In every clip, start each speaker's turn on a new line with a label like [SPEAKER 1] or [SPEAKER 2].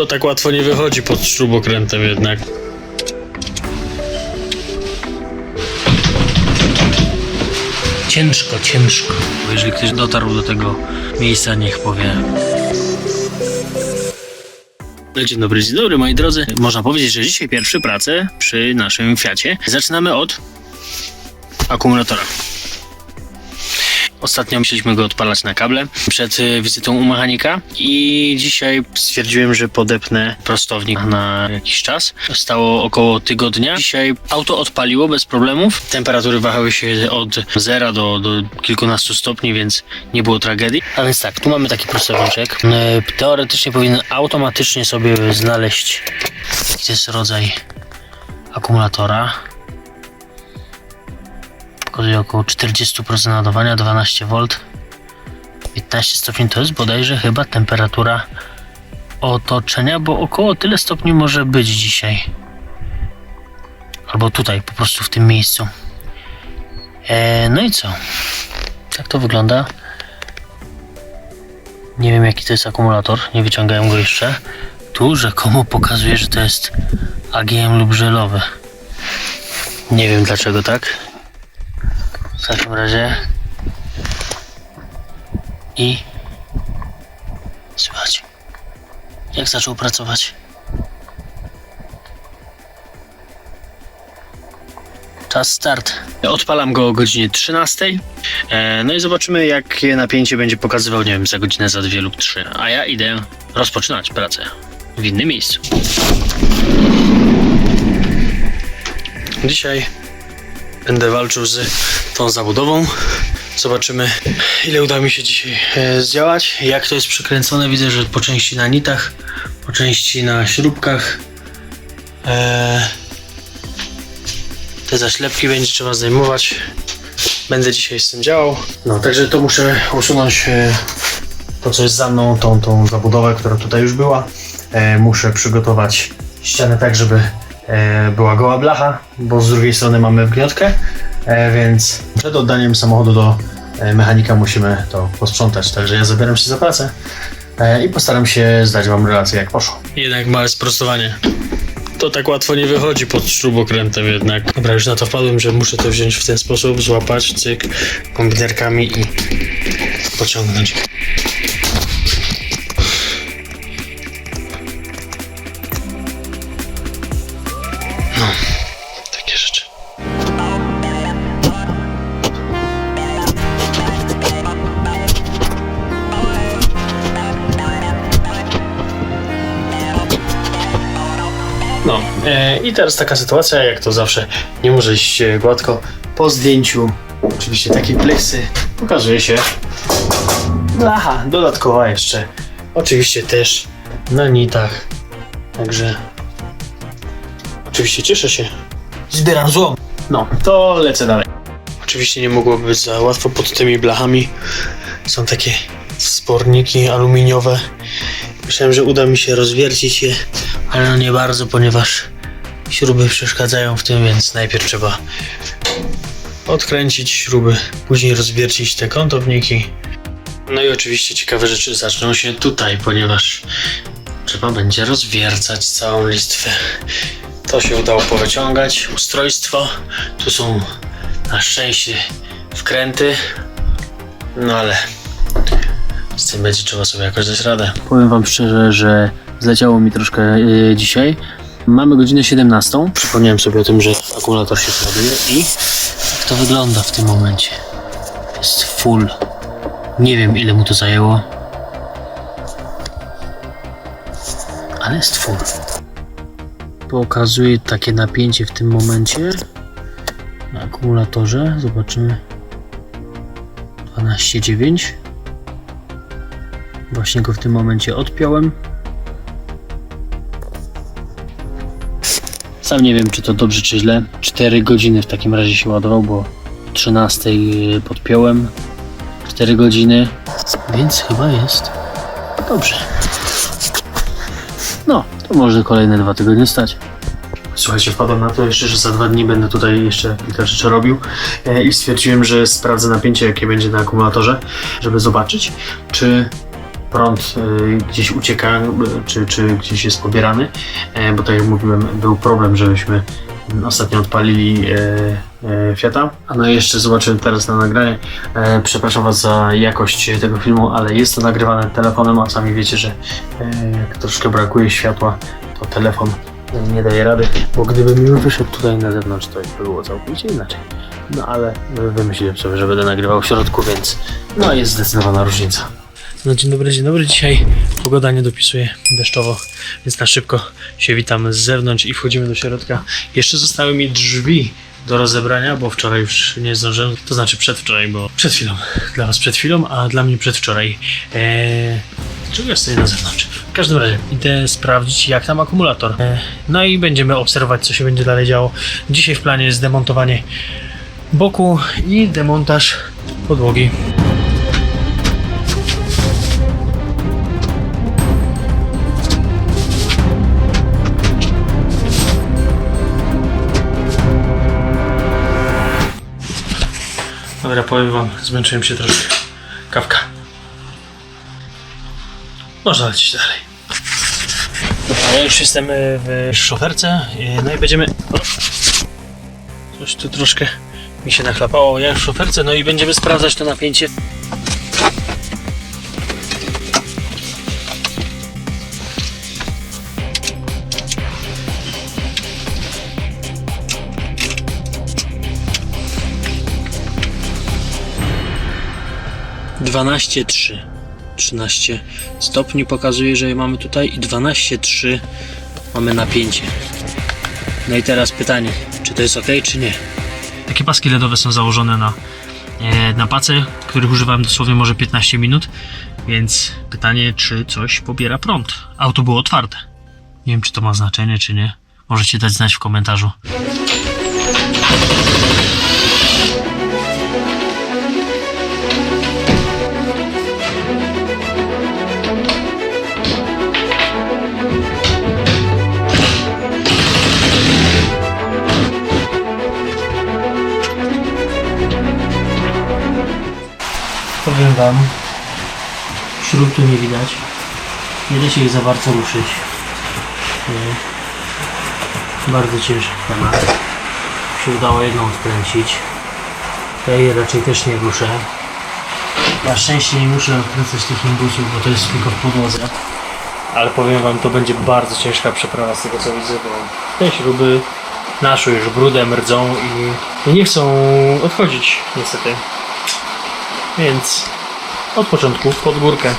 [SPEAKER 1] To tak łatwo nie wychodzi pod śrubokrętem jednak. Ciężko, ciężko. Bo jeżeli ktoś dotarł do tego miejsca, niech powie. No, Dzień dobry, dzień dobry moi drodzy. Można powiedzieć, że dzisiaj pierwsze prace przy naszym Fiacie. Zaczynamy od akumulatora. Ostatnio musieliśmy go odpalać na kable przed y, wizytą u mechanika i dzisiaj stwierdziłem, że podepnę prostownik na jakiś czas. Stało około tygodnia. Dzisiaj auto odpaliło bez problemów. Temperatury wahały się od zera do, do kilkunastu stopni, więc nie było tragedii. A więc tak, tu mamy taki prostowniczek. Y, Teoretycznie powinien automatycznie sobie znaleźć jaki to jest rodzaj akumulatora pokazuje około 40% ładowania, 12V, 15 stopni to jest bodajże chyba temperatura otoczenia, bo około tyle stopni może być dzisiaj. Albo tutaj, po prostu w tym miejscu. E, no i co? Tak to wygląda. Nie wiem jaki to jest akumulator, nie wyciągałem go jeszcze. Tu rzekomo pokazuje, że to jest AGM lub żelowy. Nie wiem dlaczego tak. W takim razie. I. Słychać. Jak zaczął pracować? Czas start. Odpalam go o godzinie 13. E, no i zobaczymy, jakie napięcie będzie pokazywał, nie wiem, za godzinę, za dwie lub trzy. A ja idę rozpoczynać pracę w innym miejscu. Dzisiaj Będę walczył z tą zabudową. Zobaczymy, ile uda mi się dzisiaj e, zdziałać. Jak to jest przykręcone, widzę, że po części na nitach, po części na śrubkach. E, te zaślepki będzie trzeba zdejmować. Będę dzisiaj z tym działał. No, także to muszę usunąć e, to, co jest za mną, tą, tą zabudowę, która tutaj już była. Muszę przygotować ścianę tak, żeby była goła blacha, bo z drugiej strony mamy wgniotkę, więc przed oddaniem samochodu do e, mechanika musimy to posprzątać. Także ja zabieram się za pracę e, i postaram się zdać Wam relację, jak poszło. Jednak małe sprostowanie. To tak łatwo nie wychodzi pod śrubokrętem jednak. Dobra, już na to wpadłem, że muszę to wziąć w ten sposób, złapać, cyk, kombinerkami i pociągnąć. I teraz taka sytuacja, jak to zawsze nie może iść e, gładko. Po zdjęciu, oczywiście takie plexy, pokazuje się blacha dodatkowa jeszcze. Oczywiście też na nitach. Także Oczywiście cieszę się. Zbieram złom. No, to lecę dalej. Oczywiście nie mogło być za łatwo pod tymi blachami. Są takie sporniki aluminiowe. Myślałem, że uda mi się rozwiercić je, ale no nie bardzo, ponieważ śruby przeszkadzają w tym, więc najpierw trzeba odkręcić śruby, później rozwiercić te kątowniki. No i oczywiście ciekawe rzeczy zaczną się tutaj, ponieważ trzeba będzie rozwiercać całą listwę. To się udało powyciągać. Ustrojstwo. Tu są na szczęście wkręty. No ale z tym będzie trzeba sobie jakoś dać radę. Powiem wam szczerze, że zleciało mi troszkę yy, dzisiaj. Mamy godzinę 17. Przypomniałem sobie o tym, że akumulator się ładuje i jak to wygląda w tym momencie. Jest full. Nie wiem ile mu to zajęło. Ale jest full pokazuje takie napięcie w tym momencie na akumulatorze. Zobaczymy. 12,9. Właśnie go w tym momencie odpiąłem. Sam nie wiem, czy to dobrze, czy źle. 4 godziny w takim razie się ładował, bo o 13 podpiąłem. 4 godziny, więc chyba jest dobrze. No, to może kolejne dwa tygodnie stać. Słuchajcie, wpadłem na to jeszcze, że za dwa dni będę tutaj jeszcze kilka rzeczy robił e, i stwierdziłem, że sprawdzę napięcie, jakie będzie na akumulatorze, żeby zobaczyć, czy prąd y, gdzieś ucieka, y, czy, czy gdzieś jest pobierany, e, bo tak jak mówiłem, był problem, żebyśmy ostatnio odpalili e, e, Fiata. A no jeszcze zobaczyłem teraz na nagranie. E, przepraszam Was za jakość tego filmu, ale jest to nagrywane telefonem, a sami wiecie, że e, jak troszkę brakuje światła, to telefon nie daje rady, bo gdybym już wyszedł tutaj na zewnątrz, to by było całkowicie inaczej. No ale wymyśliłem sobie, że będę nagrywał w środku, więc no jest zdecydowana różnica. No dzień dobry, dzień dobry. Dzisiaj pogoda nie dopisuje deszczowo, więc na szybko się witamy z zewnątrz i wchodzimy do środka. Jeszcze zostały mi drzwi do rozebrania, bo wczoraj już nie zdążyłem, to znaczy przedwczoraj, bo przed chwilą. Dla Was przed chwilą, a dla mnie przedwczoraj. Eee, Czego stoję na zewnątrz? W każdym razie idę sprawdzić jak tam akumulator. Eee, no i będziemy obserwować co się będzie dalej działo. Dzisiaj w planie jest demontowanie boku i demontaż podłogi. Dobra, powiem wam, zmęczyłem się troszkę. Kawka. Można lecieć dalej. Dobra, ja już jestem e, w szoferce, e, no i będziemy... Coś tu troszkę mi się nachlapało. Ja w szoferce, no i będziemy sprawdzać to napięcie. Dwanaście trzy. 13 stopni pokazuje, że mamy tutaj i 12,3 mamy napięcie. No i teraz pytanie, czy to jest ok, czy nie? Takie paski LEDowe są założone na, e, na pace, których używałem dosłownie może 15 minut, więc pytanie, czy coś pobiera prąd. Auto było otwarte. Nie wiem, czy to ma znaczenie, czy nie. Możecie dać znać w komentarzu. Powiem wam, śrub tu nie widać. Nie da się ich za bardzo ruszyć. Nie. Bardzo ciężki temat. Się udało jedną odkręcić. Tej raczej też nie ruszę. Na szczęście nie muszę odkręcać tych imbusów, bo to jest tylko w podłodze. Ale powiem wam, to będzie bardzo ciężka przeprawa z tego co widzę, bo te śruby naszły już brudem, rdzą i nie chcą odchodzić niestety. Więc od początku pod górkę.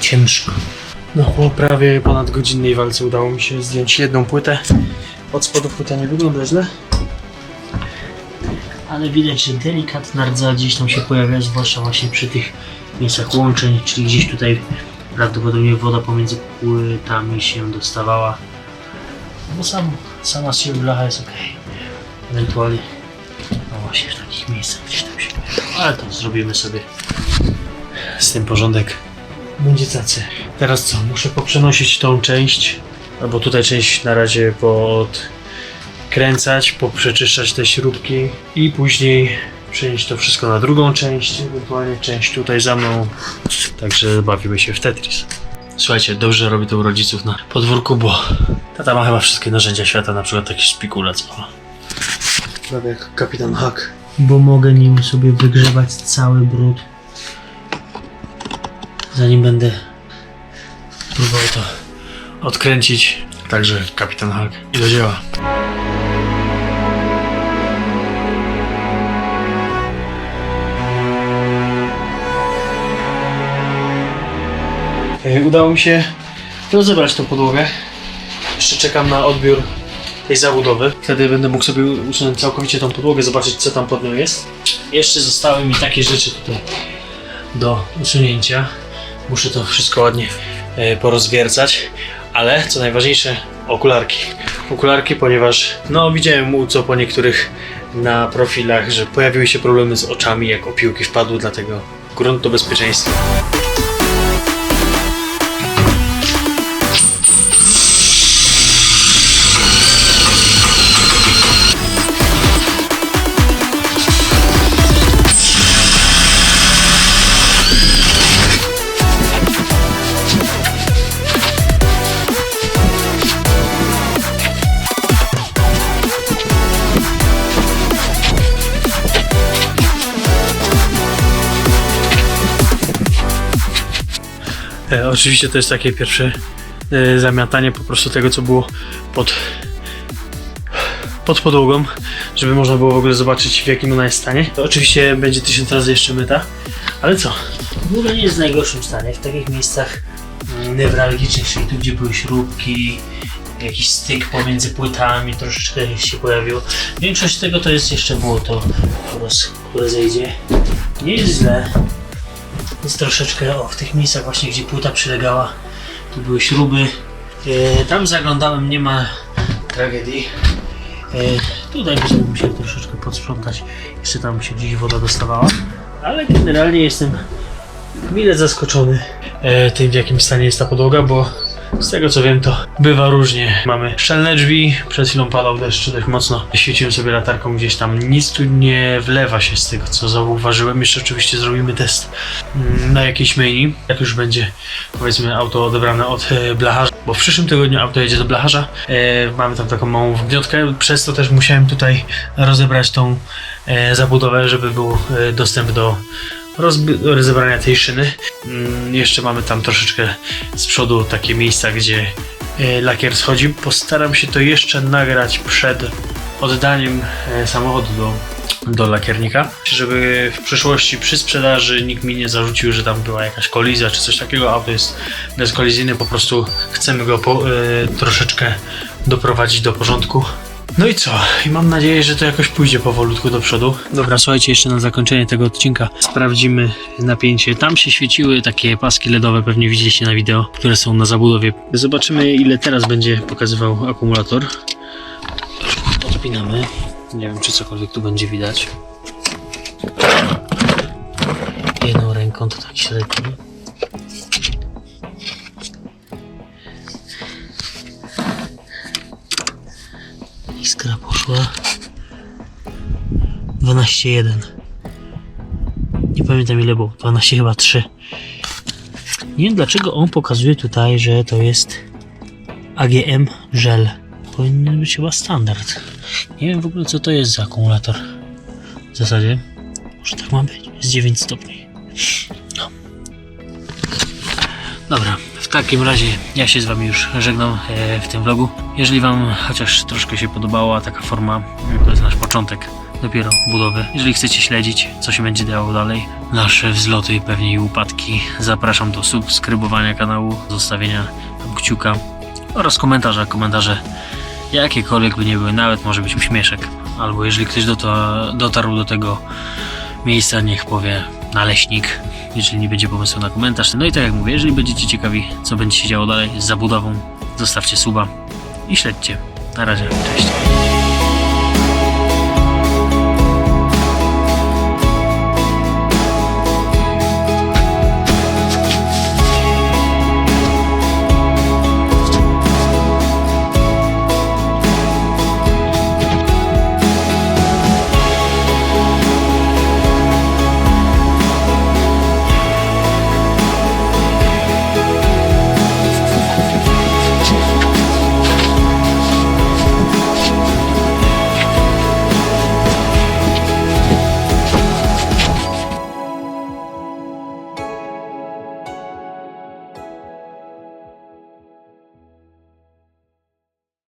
[SPEAKER 1] Ciężko. No po prawie ponad godzinnej walce udało mi się zdjąć jedną płytę. Od spodu płyta nie wygląda źle. Ale widać, że delikatna rdza gdzieś tam się pojawia, zwłaszcza właśnie przy tych miejscach łączeń, czyli gdzieś tutaj prawdopodobnie woda pomiędzy płytami się dostawała. No sam, sama siebie blacha jest ok. Ewentualnie, no właśnie w takich miejscach gdzieś tam się pojawia. Ale to zrobimy sobie z tym porządek będzie tacy. Teraz co? Muszę poprzenosić tą część, albo tutaj część na razie podkręcać, poprzeczyszczać te śrubki i później przenieść to wszystko na drugą część, ewentualnie część tutaj za mną. Także bawimy się w Tetris. Słuchajcie, dobrze robię to u rodziców na podwórku, bo tata ma chyba wszystkie narzędzia świata, na przykład taki szpikulec. O. Prawie jak kapitan Hack. Bo mogę nim sobie wygrzewać cały brud zanim będę próbował to odkręcić. Także kapitan Hulk i do dzieła. E, Udało mi się rozebrać tą podłogę. Jeszcze czekam na odbiór tej zabudowy. Wtedy będę mógł sobie usunąć całkowicie tą podłogę, zobaczyć co tam pod nią jest. Jeszcze zostały mi takie rzeczy tutaj do usunięcia. Muszę to wszystko ładnie e, porozwiercać, ale co najważniejsze, okularki. Okularki, ponieważ no widziałem u co po niektórych na profilach, że pojawiły się problemy z oczami, jak opiłki wpadły, dlatego grunt do bezpieczeństwa. Oczywiście to jest takie pierwsze e, zamiatanie po prostu tego, co było pod, pod podłogą, żeby można było w ogóle zobaczyć w jakim ona jest stanie. To oczywiście będzie tysiąc razy jeszcze myta, ale co?
[SPEAKER 2] Podłoga nie jest w najgorszym stanie. W takich miejscach mm, newralgicznych, czyli tu gdzie były śrubki, jakiś styk pomiędzy płytami, troszeczkę się pojawiło. Większość tego to jest jeszcze błoto, które zejdzie. Nie jest źle. Jest troszeczkę, o w tych miejscach właśnie, gdzie płyta przylegała, tu były śruby. E, tam zaglądałem, nie ma tragedii. E, tutaj sobie musiał troszeczkę podsprzątać. Jeszcze tam się gdzieś woda dostawała. Ale generalnie jestem mile zaskoczony
[SPEAKER 1] E, tym w jakim stanie jest ta podłoga, bo z tego co wiem to bywa różnie. Mamy szczelne drzwi, przed chwilą padał deszcz dość mocno. Świeciłem sobie latarką gdzieś tam, nic tu nie wlewa się z tego co zauważyłem. Jeszcze oczywiście zrobimy test mm, na jakiejś myjni, jak już będzie powiedzmy auto odebrane od e, blacharza, bo w przyszłym tygodniu auto jedzie do blacharza. E, mamy tam taką małą wgniotkę, przez to też musiałem tutaj rozebrać tą e, zabudowę, żeby był dostęp do rozebrania tej szyny. Mm, jeszcze mamy tam troszeczkę z przodu takie miejsca, gdzie e, lakier schodzi. Postaram się to jeszcze nagrać przed oddaniem e, samochodu do, do lakiernika, żeby w przyszłości przy sprzedaży nikt mi nie zarzucił, że tam była jakaś kolizja czy coś takiego. Auto jest bezkolizyjne, po prostu chcemy go po, e, troszeczkę doprowadzić do porządku. No i co? I mam nadzieję, że to jakoś pójdzie powolutku do przodu. Dobra, słuchajcie, jeszcze na zakończenie tego odcinka sprawdzimy napięcie. Tam się świeciły takie paski LEDowe, pewnie widzieliście na wideo, które są na zabudowie. Zobaczymy, ile teraz będzie pokazywał akumulator. Odpinamy. Nie wiem, czy cokolwiek tu będzie widać. Jedną ręką to tak średnio.
[SPEAKER 2] Poszła. 12,1. Nie pamiętam ile było. 12 chyba 3. Nie wiem dlaczego on pokazuje tutaj, że to jest AGM żel. Powinien być chyba standard. Nie wiem w ogóle co to jest za akumulator. W zasadzie. Może tak ma być. Jest 9 stopni. No. Dobra, w takim razie ja się z Wami już żegnam e, w tym vlogu. Jeżeli Wam chociaż troszkę się podobała taka forma, mm, to jest nasz początek dopiero budowy. Jeżeli chcecie śledzić, co się będzie działo dalej, nasze wzloty i pewnie i upadki, zapraszam do subskrybowania kanału, zostawienia kciuka oraz komentarza. Komentarze jakiekolwiek by nie były, nawet może być uśmieszek. Albo jeżeli ktoś dota- dotarł do tego miejsca, niech powie naleśnik, jeżeli nie będzie pomysłu na komentarz. No i tak jak mówię, jeżeli będziecie ciekawi, co będzie się działo dalej z zabudową, zostawcie suba i śledźcie. Na razie, cześć.